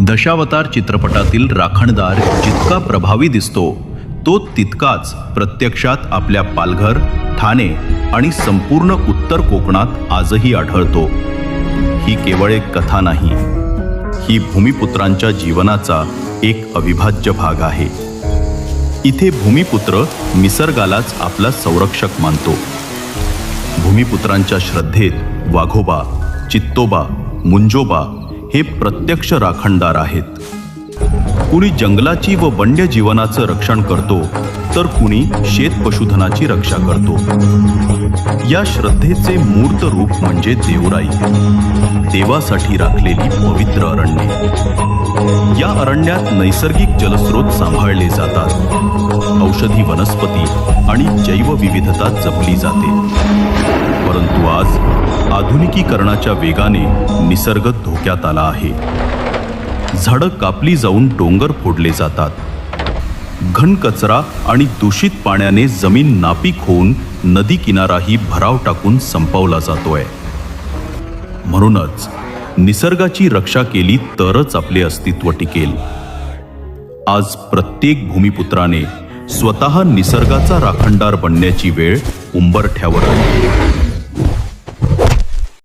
दशावतार चित्रपटातील राखणदार जितका प्रभावी दिसतो तो तितकाच प्रत्यक्षात आपल्या पालघर ठाणे आणि संपूर्ण उत्तर कोकणात आजही आढळतो. ही केवळ एक कथा नाही ही भूमिपुत्रांच्या जीवनाचा एक अविभाज्य भाग आहे. इथे भूमिपुत्र निसर्गालाच आपला संरक्षक मानतो. भूमिपुत्रांच्या श्रद्धेत वाघोबा चित्तोबा मुंजोबा हे प्रत्यक्ष राखणदार आहेत. कुणी जंगलाची व वन्यजीवनाचं रक्षण करतो तर कुणी शेत पशुधनाची रक्षा करतो. या श्रद्धेचे मूर्त रूप म्हणजे देवराई. देवासाठी राखलेली पवित्र अरण्ये. या अरण्यात नैसर्गिक जलस्रोत सांभाळले जातात. औषधी वनस्पती आणि जैवविविधता जपली जाते. आधुनिकीकरणाच्या वेगाने निसर्ग धोक्यात आला आहे. झाडं कापली जाऊन डोंगर फोडले जातात. घन कचरा आणि दूषित पाण्याने जमीन नापीक होऊन नदी किनाराही भराव टाकून संपवला जातोय. म्हणूनच निसर्गाची रक्षा केली तरच आपले अस्तित्व टिकेल. आज प्रत्येक भूमिपुत्राने स्वतः निसर्गाचा राखणदार बनण्याची वेळ उंबरठ्यावर आली.